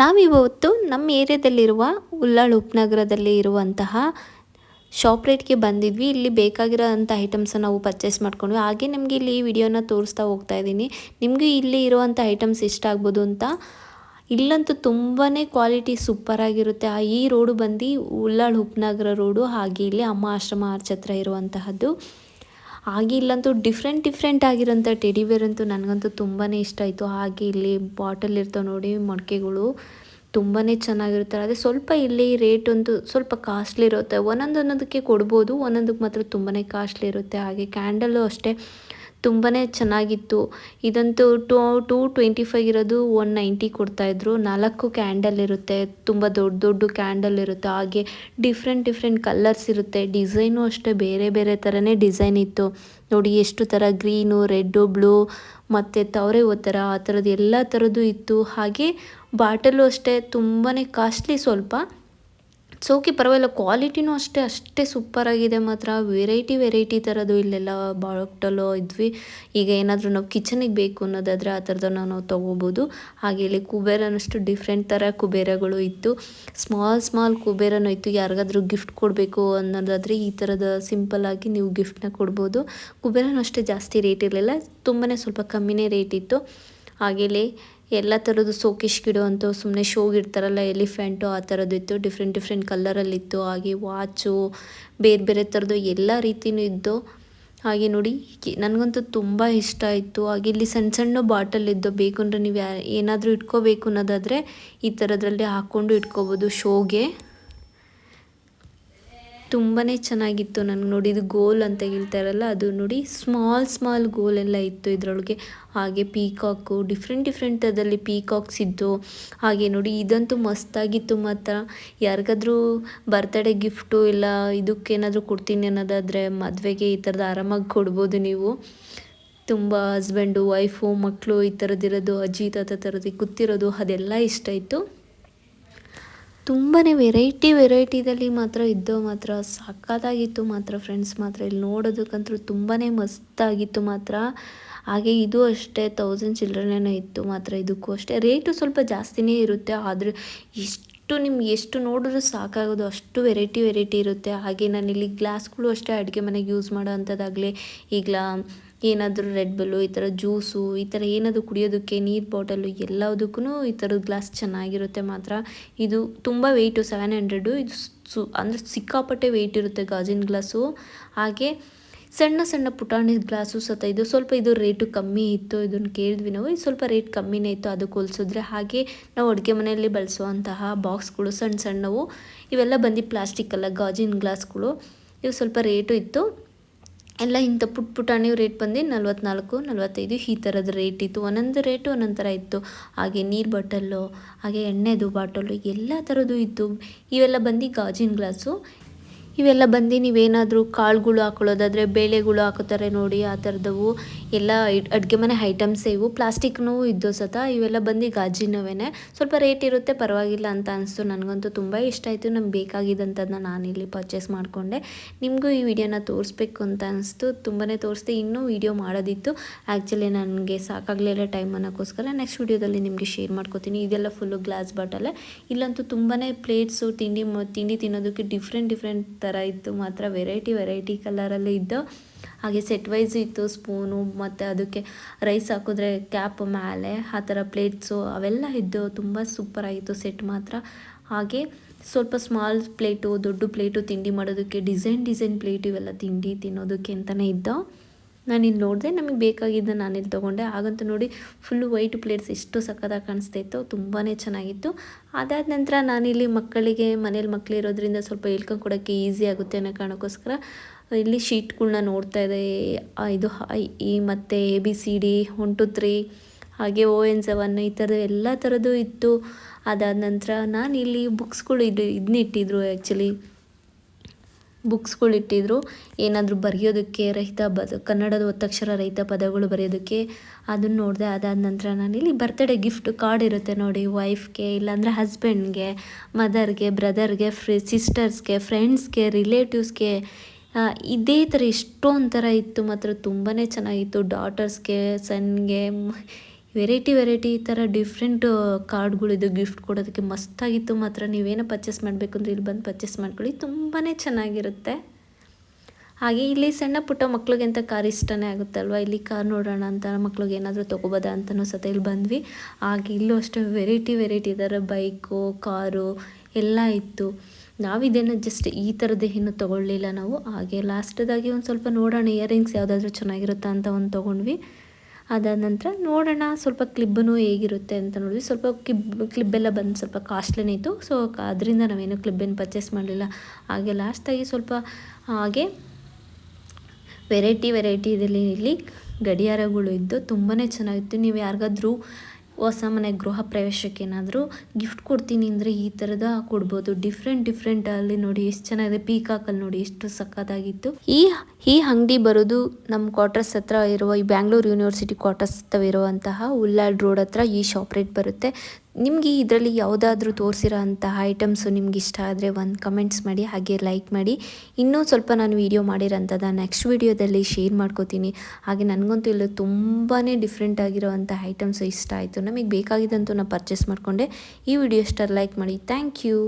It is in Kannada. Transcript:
ನಾವಿವತ್ತು ನಮ್ಮ ಏರಿಯಾದಲ್ಲಿರುವ ಉಲ್ಲಾಳ್ ಉಪನಗರದಲ್ಲಿ ಇರುವಂತಹ ಶಾಪ್ ರೇಟ್ಗೆ ಬಂದಿದ್ವಿ. ಇಲ್ಲಿ ಬೇಕಾಗಿರೋ ಅಂಥ ಐಟಮ್ಸನ್ನು ನಾವು ಪರ್ಚೇಸ್ ಮಾಡ್ಕೊಂಡ್ವಿ. ಹಾಗೆ ನಿಮಗೆ ಇಲ್ಲಿ ಈ ವಿಡಿಯೋನ ತೋರಿಸ್ತಾ ಹೋಗ್ತಾ ಇದ್ದೀನಿ. ನಿಮಗೆ ಇಲ್ಲಿ ಇರುವಂಥ ಐಟಮ್ಸ್ ಇಷ್ಟ ಆಗ್ಬೋದು ಅಂತ. ಇಲ್ಲಂತೂ ತುಂಬಾ ಕ್ವಾಲಿಟಿ ಸೂಪರಾಗಿರುತ್ತೆ ಆ ಈ ರೋಡು ಬಂದು ಉಲ್ಲಾಳ್ ಉಪನಗರ ರೋಡು ಹಾಗೆ ಇಲ್ಲಿ ಅಮ್ಮ ಆಶ್ರಮ ಆರ್ಚ್ ಹತ್ರ ಇರುವಂತಹದ್ದು. ಹಾಗೆ ಇಲ್ಲಂತೂ ಡಿಫ್ರೆಂಟ್ ಡಿಫ್ರೆಂಟ್ ಆಗಿರೋಂಥ ಟೆಡಿವೇರ್ ಅಂತೂ ನನಗಂತೂ ತುಂಬಾ ಇಷ್ಟ ಆಯಿತು. ಹಾಗೆ ಇಲ್ಲಿ ಬಾಟಲ್ ಇರ್ತಾವೆ ನೋಡಿ ಮೊಳಕೆಗಳು ತುಂಬಾ ಚೆನ್ನಾಗಿರುತ್ತೆ ಅದೇ ಸ್ವಲ್ಪ ಇಲ್ಲಿ ರೇಟ್ ಒಂದು ಸ್ವಲ್ಪ ಕಾಸ್ಟ್ಲಿ ಇರುತ್ತೆ. ಒಂದೊಂದು ಅನ್ನೋದಕ್ಕೆ ಕೊಡ್ಬೋದು, ಒಂದೊಂದಕ್ಕೆ ಮಾತ್ರ ತುಂಬಾ ಕಾಸ್ಟ್ಲಿ ಇರುತ್ತೆ. ಹಾಗೆ ಕ್ಯಾಂಡಲ್ಲು ಅಷ್ಟೇ. ತುಂಬಾ ಚೆನ್ನಾಗಿತ್ತು. ಇದಂತೂ ಟೂ ಟೂ ಟ್ವೆಂಟಿ ಫೈವ್ ಇರೋದು ಒನ್ ನೈಂಟಿ ಕೊಡ್ತಾಯಿದ್ರು ನಾಲ್ಕು ಕ್ಯಾಂಡಲ್ ಇರುತ್ತೆ, ತುಂಬ ದೊಡ್ಡ ದೊಡ್ಡ ಕ್ಯಾಂಡಲ್ ಇರುತ್ತೆ. ಹಾಗೆ ಡಿಫ್ರೆಂಟ್ ಡಿಫ್ರೆಂಟ್ ಕಲರ್ಸ್ ಇರುತ್ತೆ. ಡಿಸೈನು ಅಷ್ಟೇ ಬೇರೆ ಬೇರೆ ಥರನೇ ಡಿಸೈನ್ ಇತ್ತು. ನೋಡಿ ಎಷ್ಟು ಥರ ಗ್ರೀನು, ರೆಡ್ಡು, ಬ್ಲೂ, ಮತ್ತು ತವರೆ ಥರ ಆ ಥರದ್ದು ಎಲ್ಲ ಥರದ್ದು ಇತ್ತು. ಹಾಗೆ ಬಾಟಲು ಅಷ್ಟೇ ತುಂಬಾ ಕಾಸ್ಟ್ಲಿ ಸ್ವಲ್ಪ. ಸೋಕಿ ಪರವಾಗಿಲ್ಲ. ಕ್ವಾಲಿಟಿನೂ ಅಷ್ಟೇ ಅಷ್ಟೇ ಸೂಪರಾಗಿದೆ ಮಾತ್ರ. ವೆರೈಟಿ ವೆರೈಟಿ ಥರದ್ದು ಇಲ್ಲೆಲ್ಲ ಬಾಟಲು ಇದ್ವಿ. ಈಗ ಏನಾದರೂ ನಾವು ಕಿಚನಿಗೆ ಬೇಕು ಅನ್ನೋದಾದರೆ ಆ ಥರದನ್ನು ನಾವು ತೊಗೋಬೋದು. ಹಾಗೆ ಇಲ್ಲಿ ಕುಬೇರನಷ್ಟು ಡಿಫ್ರೆಂಟ್ ಥರ ಕುಬೇರಗಳು ಇತ್ತು. ಸ್ಮಾಲ್ ಸ್ಮಾಲ್ ಕುಬೇರನೂ ಇತ್ತು. ಯಾರಿಗಾದ್ರೂ ಗಿಫ್ಟ್ ಕೊಡಬೇಕು ಅನ್ನೋದಾದರೆ ಈ ಥರದ ಸಿಂಪಲ್ಲಾಗಿ ನೀವು ಗಿಫ್ಟ್ನ ಕೊಡ್ಬೋದು. ಕುಬೇರನೂ ಅಷ್ಟೇ ಜಾಸ್ತಿ ರೇಟ್ ಇರಲಿಲ್ಲ. ತುಂಬಾ ಸ್ವಲ್ಪ ಕಮ್ಮಿನೇ ರೇಟ್ ಇತ್ತು. ಹಾಗೆಯೇ ಎಲ್ಲ ಥರದ್ದು ಸೋಕಿಶ್ ಗಿಡ ಅಂತ ಸುಮ್ಮನೆ ಶೋಗೆ ಇಡ್ತಾರಲ್ಲ ಎಲಿಫೆಂಟು ಆ ಥರದ್ದು ಇತ್ತು. ಡಿಫ್ರೆಂಟ್ ಡಿಫ್ರೆಂಟ್ ಕಲರಲ್ಲಿತ್ತು ಹಾಗೆ ವಾಚು, ಬೇರೆ ಬೇರೆ ಥರದ್ದು ಎಲ್ಲ ರೀತಿಯೂ ಇದ್ದು. ಹಾಗೆ ನೋಡಿ ನನಗಂತೂ ತುಂಬ ಇಷ್ಟ ಆಯಿತು. ಹಾಗೆ ಇಲ್ಲಿ ಸಣ್ಣ ಸಣ್ಣ ಬಾಟಲ್ ಇದ್ದು, ಬೇಕು ಅಂದರೆ ನೀವು ಏನಾದರೂ ಇಟ್ಕೋಬೇಕು ಅನ್ನೋದಾದರೆ ಈ ಥರದ್ರಲ್ಲಿ ಹಾಕ್ಕೊಂಡು ಇಟ್ಕೋಬೋದು ಶೋಗೆ. ತುಂಬಾ ಚೆನ್ನಾಗಿತ್ತು ನನಗೆ ನೋಡಿ. ಇದು ಗೋಲ್ ಅಂತ ಹೇಳ್ತಾರಲ್ಲ ಅದು ನೋಡಿ ಸ್ಮಾಲ್ ಸ್ಮಾಲ್ ಗೋಲ್ ಎಲ್ಲ ಇತ್ತು ಇದರೊಳಗೆ. ಹಾಗೆ ಪೀಕಾಕು ಡಿಫ್ರೆಂಟ್ ಡಿಫ್ರೆಂಟ್ ಅದರಲ್ಲಿ ಪೀಕಾಕ್ಸ್ ಇದ್ದು, ಹಾಗೆ ನೋಡಿ ಇದಂತೂ ಮಸ್ತಾಗಿತ್ತು ಮಾತ್ರ. ಯಾರಿಗಾದರೂ ಬರ್ತ್ಡೇ ಗಿಫ್ಟು ಇಲ್ಲ, ಇದಕ್ಕೇನಾದರೂ ಕೊಡ್ತೀನಿ ಅನ್ನೋದಾದರೆ ಮದುವೆಗೆ ಈ ಥರದ ಆರಾಮಾಗಿ ಕೊಡ್ಬೋದು ನೀವು. ತುಂಬ ಹಸ್ಬೆಂಡು ವೈಫು ಮಕ್ಕಳು ಈ ಥರದ್ದಿರೋದು ಅಜ್ಜಿ, ತಾತ ಥರದ್ದು ಕೂತಿರೋದು ಅದೆಲ್ಲ ಇಷ್ಟ ಇತ್ತು. ತುಂಬಾ ವೆರೈಟಿ ವೆರೈಟಿದಲ್ಲಿ ಮಾತ್ರ ಇದ್ದು ಮಾತ್ರ ಸಖತ್ತಾಗಿತ್ತು ಮಾತ್ರ ಫ್ರೆಂಡ್ಸ್ ಮಾತ್ರ. ಇಲ್ಲಿ ನೋಡೋದಕ್ಕಂತೂ ತುಂಬಾ ಮಸ್ತಾಗಿತ್ತು ಮಾತ್ರ. ಹಾಗೆ ಇದು ಅಷ್ಟೇ ತೌಸಂಡ್ ಚಿಲ್ಡ್ರನ್ನೇನೋ ಇತ್ತು ಮಾತ್ರ ಇದಕ್ಕೂ ಅಷ್ಟೇ. ರೇಟು ಸ್ವಲ್ಪ ಜಾಸ್ತಿನೇ ಇರುತ್ತೆ, ಆದರೆ ಎಷ್ಟು ನಿಮ್ಗೆ ಎಷ್ಟು ನೋಡಿದ್ರೂ ಸಾಕಾಗೋದು ಅಷ್ಟು ವೆರೈಟಿ ವೆರೈಟಿ ಇರುತ್ತೆ. ಹಾಗೆ ನಾನಿಲ್ಲಿ ಗ್ಲಾಸ್ಗಳು ಅಷ್ಟೇ ಅಡುಗೆ ಮನೆಗೆ ಯೂಸ್ ಮಾಡೋ ಅಂಥದ್ದಾಗಲಿ ಈಗ ಏನಾದರೂ ರೆಡ್ ಬಲ್ಲು ಈ ಥರ ಜ್ಯೂಸು ಈ ಥರ ಏನಾದರೂ ಕುಡಿಯೋದಕ್ಕೆ ನೀರು ಬಾಟಲು ಎಲ್ಲದಕ್ಕೂ ಈ ಥರದ ಗ್ಲಾಸ್ ಚೆನ್ನಾಗಿರುತ್ತೆ ಮಾತ್ರ. ಇದು ತುಂಬ ವೆಯ್ಟು ಸೆವೆನ್ ಹಂಡ್ರೆಡು ಇದು ಸು, ಅಂದರೆ ಸಿಕ್ಕಾಪಟ್ಟೆ ವೆಯ್ಟ್ ಇರುತ್ತೆ ಗಾಜಿನ ಗ್ಲಾಸು ಹಾಗೆ ಸಣ್ಣ ಸಣ್ಣ ಪುಟಾಣಿ ಗ್ಲಾಸು ಸತ ಇದು ಸ್ವಲ್ಪ ಇದು ರೇಟು ಕಮ್ಮಿ ಇತ್ತು ಇದನ್ನು ಕೇಳಿದ್ವಿ ನಾವು, ಇದು ಸ್ವಲ್ಪ ರೇಟ್ ಕಮ್ಮಿನೇ ಇತ್ತು ಅದಕ್ಕೆ ಹೋಲಿಸಿದ್ರೆ. ಹಾಗೆ ನಾವು ಅಡುಗೆ ಮನೆಯಲ್ಲಿ ಬಳಸುವಂತಹ ಬಾಕ್ಸ್ಗಳು ಸಣ್ಣ ಸಣ್ಣವು, ಇವೆಲ್ಲ ಬಂದು ಪ್ಲಾಸ್ಟಿಕ್ ಅಲ್ಲ, ಗಾಜಿನ ಗ್ಲಾಸ್ಗಳು ಇವು ಸ್ವಲ್ಪ ರೇಟು ಇತ್ತು. ಎಲ್ಲ ಇಂಥ ಪುಟ್ ಪುಟಾಣಿ ರೇಟ್ ಬಂದು ನಲ್ವತ್ನಾಲ್ಕು, ನಲ್ವತ್ತೈದು ಈ ಥರದ ರೇಟ್ ಇತ್ತು. ಒಂದೊಂದು ರೇಟು ಒಂದೊಂದು ಥರ ಇತ್ತು. ಹಾಗೆ ನೀರು ಬಾಟಲ್ಲು ಹಾಗೆ ಎಣ್ಣೆದು ಬಾಟಲು ಎಲ್ಲ ಥರದ್ದು ಇತ್ತು. ಇವೆಲ್ಲ ಬಂದು ಗಾಜಿನ ಗ್ಲಾಸು ಇವೆಲ್ಲ ಬಂದು ನೀವೇನಾದರೂ ಕಾಳುಗಳು ಹಾಕೊಳ್ಳೋದಾದರೆ, ಬೇಳೆಗಳು ಹಾಕೋತಾರೆ ನೋಡಿ, ಆ ಥರದವು ಎಲ್ಲ ಅಡುಗೆ ಮನೆ ಐಟಮ್ಸೇ ಇವು, ಪ್ಲಾಸ್ಟಿಕ್ನೂ ಇದ್ದು ಸತ, ಇವೆಲ್ಲ ಬಂದು ಗಾಜಿನವೇ ಸ್ವಲ್ಪ ರೇಟ್ ಇರುತ್ತೆ, ಪರವಾಗಿಲ್ಲ ಅಂತ ಅನಿಸ್ತು. ನನಗಂತೂ ತುಂಬ ಇಷ್ಟ ಆಯಿತು. ನಮ್ಗೆ ಬೇಕಾಗಿದ್ದಂಥದ್ದನ್ನ ನಾನಿಲ್ಲಿ ಪರ್ಚೇಸ್ ಮಾಡಿಕೊಂಡೆ. ನಿಮಗೂ ಈ ವಿಡಿಯೋನ ತೋರಿಸ್ಬೇಕು ಅಂತ ಅನಿಸ್ತು. ತುಂಬಾ ತೋರಿಸ್ದೆ. ಇನ್ನೂ ವಿಡಿಯೋ ಮಾಡೋದಿತ್ತು. ಆ್ಯಕ್ಚುಲಿ ನನಗೆ ಸಾಕಾಗಲಿಲ್ಲ ಟೈಮ್ ಅನ್ನೋಕ್ಕೋಸ್ಕರ ನೆಕ್ಸ್ಟ್ ವಿಡಿಯೋದಲ್ಲಿ ನಿಮಗೆ ಶೇರ್ ಮಾಡ್ಕೋತೀನಿ. ಇದೆಲ್ಲ ಫುಲ್ಲು ಗ್ಲಾಸ್ ಬಾಟಲೆ ಇಲ್ಲಂತೂ ತುಂಬಾ ಪ್ಲೇಟ್ಸು ತಿಂಡಿ ತಿಂಡಿ ತಿನ್ನೋದಕ್ಕೆ ಡಿಫ್ರೆಂಟ್ ಡಿಫ್ರೆಂಟ್ ಥರ ಇತ್ತು. ಮಾತ್ರ ವೆರೈಟಿ ವೆರೈಟಿ ಕಲರಲ್ಲಿ ಇದ್ದು. ಹಾಗೆ ಸೆಟ್ ವೈಸ್ ಇತ್ತು ಸ್ಪೂನು ಮತ್ತು ಅದಕ್ಕೆ ರೈಸ್ ಹಾಕಿದ್ರೆ ಕ್ಯಾಪ್ ಮೇಲೆ ಆ ಥರ ಪ್ಲೇಟ್ಸು ಅವೆಲ್ಲ ಇದ್ದು ತುಂಬ ಸೂಪರಾಗಿತ್ತು ಸೆಟ್ ಮಾತ್ರ. ಹಾಗೆ ಸ್ವಲ್ಪ ಸ್ಮಾಲ್ ಪ್ಲೇಟು ದೊಡ್ಡ ಪ್ಲೇಟು ತಿಂಡಿ ಮಾಡೋದಕ್ಕೆ ಡಿಸೈನ್ ಡಿಸೈನ್ ಪ್ಲೇಟ್ ಇವೆಲ್ಲ ತಿಂಡಿ ತಿನ್ನೋದಕ್ಕೆ ಅಂತಲೇ ಇದ್ದೋ. ಇಲ್ಲಿ ನೋಡಿದೆ, ನಮಗೆ ಬೇಕಾಗಿದ್ದ ನಾನಿಲ್ಲಿ ತೊಗೊಂಡೆ. ಹಾಗಂತೂ ನೋಡಿ ಫುಲ್ಲು ವೈಟ್ ಪ್ಲೇಟ್ಸ್ ಎಷ್ಟು ಸಕ್ಕತ್ತಾಗಿ ಕಾಣಿಸ್ತಾ ಇತ್ತು. ತುಂಬಾ ಚೆನ್ನಾಗಿತ್ತು. ಅದಾದ ನಂತರ ನಾನಿಲ್ಲಿ ಮಕ್ಕಳಿಗೆ ಮನೇಲಿ ಮಕ್ಕಳಿರೋದ್ರಿಂದ ಸ್ವಲ್ಪ ಹೇಳ್ಕೊಂಡು ಕೊಡೋಕ್ಕೆ ಈಸಿ ಆಗುತ್ತೆ ಅನ್ನೋ ಕಾರಣಕ್ಕೋಸ್ಕರ ಇಲ್ಲಿ ಶೀಟ್ಗಳನ್ನ ನೋಡ್ತಾ ಇದೆ. ಇದು ಐ ಇ ಮತ್ತು A B C D one two three ಹಾಗೆ ಓ ಎನ್ ಸೆವೆನ್ ಈ ಥರದ ಎಲ್ಲ ಥರದ್ದು ಇತ್ತು. ಅದಾದ ನಂತರ ನಾನು ಇಲ್ಲಿ ಬುಕ್ಸ್ಗಳು ಇದು ಇದನ್ನಿಟ್ಟಿದ್ರು ಆ್ಯಕ್ಚುಲಿ ಬುಕ್ಸ್ಗಳು ಇಟ್ಟಿದ್ರು. ಏನಾದರೂ ಬರೆಯೋದಕ್ಕೆ ರಹಿತ ಬದ ಕನ್ನಡದ ಒತ್ತಕ್ಷರ ರಹಿತ ಪದಗಳು ಬರೆಯೋದಕ್ಕೆ ಅದನ್ನು ನೋಡಿದೆ ಅದಾದ ನಂತರ ನಾನು ಇಲ್ಲಿ ಬರ್ತ್ಡೇ ಗಿಫ್ಟ್ ಕಾರ್ಡ್ ಇರುತ್ತೆ ನೋಡಿ ವೈಫ್ಗೆ ಇಲ್ಲಾಂದರೆ ಹಸ್ಬೆಂಡ್ಗೆ ಮದರ್ಗೆ ಬ್ರದರ್ಗೆ ಫ್ರಿ ಸಿಸ್ಟರ್ಸ್ಗೆ ಫ್ರೆಂಡ್ಸ್ಗೆ ರಿಲೇಟಿವ್ಸ್ಗೆ ಇದೇ ಥರ ಎಷ್ಟೊಂದು ಥರ ಇತ್ತು ಮಾತ್ರ. ತುಂಬಾ ಚೆನ್ನಾಗಿತ್ತು. ಡಾಟರ್ಸ್ಗೆ ಸನ್ಗೆ ವೆರೈಟಿ ವೆರೈಟಿ ಈ ಥರ ಡಿಫ್ರೆಂಟ್ ಕಾರ್ಡ್ಗಳಿದ್ದು ಗಿಫ್ಟ್ ಕೊಡೋದಕ್ಕೆ ಮಸ್ತಾಗಿತ್ತು ಮಾತ್ರ. ನೀವೇನೋ ಪರ್ಚೇಸ್ ಮಾಡಬೇಕು ಅಂದರೆ ಇಲ್ಲಿ ಬಂದು ಪರ್ಚೇಸ್ ಮಾಡ್ಕೊಳ್ಳಿ. ತುಂಬಾ ಚೆನ್ನಾಗಿರುತ್ತೆ. ಹಾಗೆ ಇಲ್ಲಿ ಸಣ್ಣ ಪುಟ್ಟ ಮಕ್ಳಿಗೆ ಅಂತ ಕಾರ್ ಇಷ್ಟನೇ ಆಗುತ್ತಲ್ವ? ಇಲ್ಲಿ ಕಾರ್ ನೋಡೋಣ ಅಂತ ಮಕ್ಳಿಗೆ ಏನಾದರೂ ತೊಗೋಬೋದಾ ಅಂತಲೂ ಸತ ಇಲ್ಲಿ ಬಂದ್ವಿ. ಹಾಗೆ ಇಲ್ಲೂ ಅಷ್ಟೇ ವೆರೈಟಿ ವೆರೈಟಿ ಇದ್ದಾರೆ ಬೈಕು ಕಾರು ಎಲ್ಲ ಇತ್ತು. ನಾವಿದೇನು ಜಸ್ಟ್ ಈ ಥರದ್ದು ಏನು ತೊಗೊಳ್ಳಿಲ್ಲ ನಾವು. ಹಾಗೆ ಲಾಸ್ಟ್ದಾಗಿ ಒಂದು ಸ್ವಲ್ಪ ನೋಡೋಣ ಇಯರಿಂಗ್ಸ್ ಯಾವುದಾದ್ರೂ ಚೆನ್ನಾಗಿರುತ್ತಾ ಅಂತ ಒಂದು ತೊಗೊಂಡ್ವಿ. ಅದಾದ ನಂತರ ನೋಡೋಣ, ಸ್ವಲ್ಪ ಕ್ಲಿಬ್ಬನು ಹೇಗಿರುತ್ತೆ ಅಂತ ನೋಡಿದ್ವಿ. ಸ್ವಲ್ಪ ಕ್ಲಿಬ್ ಕ್ಲಿಬ್ಬೆಲ್ಲ ಬಂದು ಸ್ವಲ್ಪ ಕಾಸ್ಟ್ಲಿನೇ ಇತ್ತು. ಸೊ ಅದರಿಂದ ನಾವೇನು ಕ್ಲಿಬ್ಬನ್ನು ಪರ್ಚೇಸ್ ಮಾಡಲಿಲ್ಲ. ಹಾಗೆ ಲಾಸ್ಟಾಗಿ ಸ್ವಲ್ಪ, ಹಾಗೆ ವೆರೈಟಿ ವೆರೈಟಿ ಇದರಲ್ಲಿ ಇಲ್ಲಿ ಗಡಿಯಾರಗಳು ಇದ್ದು ತುಂಬಾ ಚೆನ್ನಾಗಿತ್ತು. ನೀವು ಯಾರಿಗಾದ್ರೂ ಹೊಸ ಮನೆ ಗೃಹ ಪ್ರವೇಶಕ್ಕೆ ಏನಾದರೂ ಗಿಫ್ಟ್ ಕೊಡ್ತೀನಿ ಅಂದರೆ ಈ ಥರದ ಕೊಡ್ಬೋದು. ಡಿಫ್ರೆಂಟ್ ಡಿಫ್ರೆಂಟ್ ಅಲ್ಲಿ ನೋಡಿ ಎಷ್ಟು ಚೆನ್ನಾಗಿದೆ. ಪೀಕಾಕಲ್ಲಿ ನೋಡಿ ಎಷ್ಟು ಸಕ್ಕತ್ತಾಗಿತ್ತು ಈ ಈ ಅಂಗಡಿ ಬರೋದು ನಮ್ಮ ಕ್ವಾರ್ಟರ್ಸ್ ಹತ್ರ ಇರುವ ಈ ಬ್ಯಾಂಗ್ಳೂರು ಯೂನಿವರ್ಸಿಟಿ ಕ್ವಾರ್ಟರ್ಸ್ ಹತ್ರ ಇರುವಂತಹ ಉಲ್ಲಾಡ್ ರೋಡ್ ಹತ್ರ ಈ ಶಾಪ್ ರೇಟ್ ಬರುತ್ತೆ. ನಿಮಗೆ ಇದರಲ್ಲಿ ಯಾವುದಾದ್ರೂ ತೋರಿಸಿರೋ ಅಂತಹ ಐಟಮ್ಸು ನಿಮ್ಗೆ ಇಷ್ಟ ಆದರೆ ಒಂದು ಕಮೆಂಟ್ಸ್ ಮಾಡಿ, ಹಾಗೆ ಲೈಕ್ ಮಾಡಿ. ಇನ್ನೂ ಸ್ವಲ್ಪ ನಾನು ವೀಡಿಯೋ ಮಾಡಿರೋಂಥದ್ದು ನೆಕ್ಸ್ಟ್ ವೀಡಿಯೋದಲ್ಲಿ ಶೇರ್ ಮಾಡ್ಕೋತೀನಿ. ಹಾಗೆ ನನಗಂತೂ ಇಲ್ಲ ತುಂಬಾ ಡಿಫ್ರೆಂಟ್ ಆಗಿರೋವಂಥ ಐಟಮ್ಸು ಇಷ್ಟ ಆಯಿತು. ನಮಗೆ ಬೇಕಾಗಿದ್ದಂತೂ ನಾನು ಪರ್ಚೇಸ್ ಮಾಡಿಕೊಂಡೆ. ಈ ವಿಡಿಯೋ ಇಷ್ಟ ಲೈಕ್ ಮಾಡಿ. Thank you